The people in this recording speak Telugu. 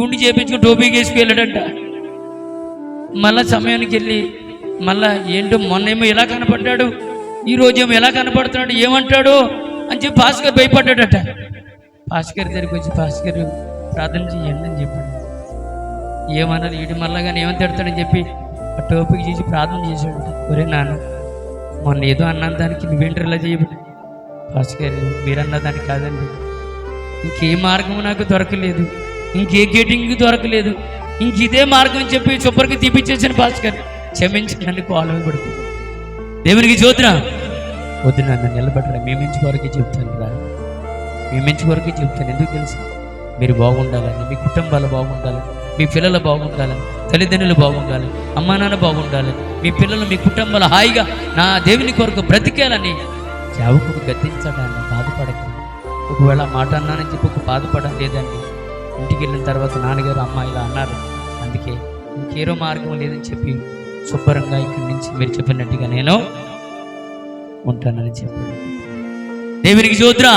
గుండు చేపించుకుని టోపీకి వేసుకు వెళ్ళాడంట. మళ్ళా సమయానికి వెళ్ళి మళ్ళా ఏంటో మొన్నేమో ఎలా కనపడ్డాడు? ఈ రోజేమో ఎలా కనపడుతున్నాడు? ఏమంటాడు? అని చెప్పి భాస్కర్ భయపడ్డాడట. భాస్కర్ దగ్గరికి వచ్చి భాస్కర్ ప్రార్థన చేయండి అని చెప్పాడు. ఏమన్నారు ఈడు మళ్ళా కానీ ఏమని తిడతాడని చెప్పి ఆ టోపిక్ చేసి ప్రార్థన చేశాడు. ఒరే నాన్న మొన్న ఏదో అన్న దానికి నువ్వేంటర్లా చేయబడి భాస్కర్ మీరన్న దానికి కాదండి. ఇంకే మార్గం నాకు దొరకలేదు. ఇంకే గేటింగ్ దొరకలేదు. ఇంక ఇదే మార్గం చెప్పి చుప్పరికి తీపిచ్చేసిన భాస్కర్ క్షమించి నన్ను పడుతుంది దేవునికి చూద్దురా వద్దు నన్ను నిలబడరా. మేమించి వరకే చెప్తాను రా. మేమించి వరకే చెప్తాను. ఎందుకు తెలుసు? మీరు బాగుండాలని మీ కుటుంబాలు బాగుండాలని మీ పిల్లలు బాగుండాలని తల్లిదండ్రులు బాగుండాలి అమ్మా నాన్న బాగుండాలి మీ పిల్లలు మీ కుటుంబాలు హాయిగా నా దేవుని కొరకు బ్రతికేయాలని సేవకుడు గద్దించడాన్ని బాధపడకండి. ఒకవేళ మాట అన్నానని చెప్పి బాధపడం లేదండి ఇంటికి వెళ్ళిన తర్వాత నాన్నగారు అమ్మ ఇలా అన్నారు. అందుకే ఇంకేరో మార్గం లేదని చెప్పి శుభ్రంగా ఇక్కడి నుంచి మీరు చెప్పినట్టుగా నేను ఉంటానని చెప్పాడు. దేవునికి చూద్రా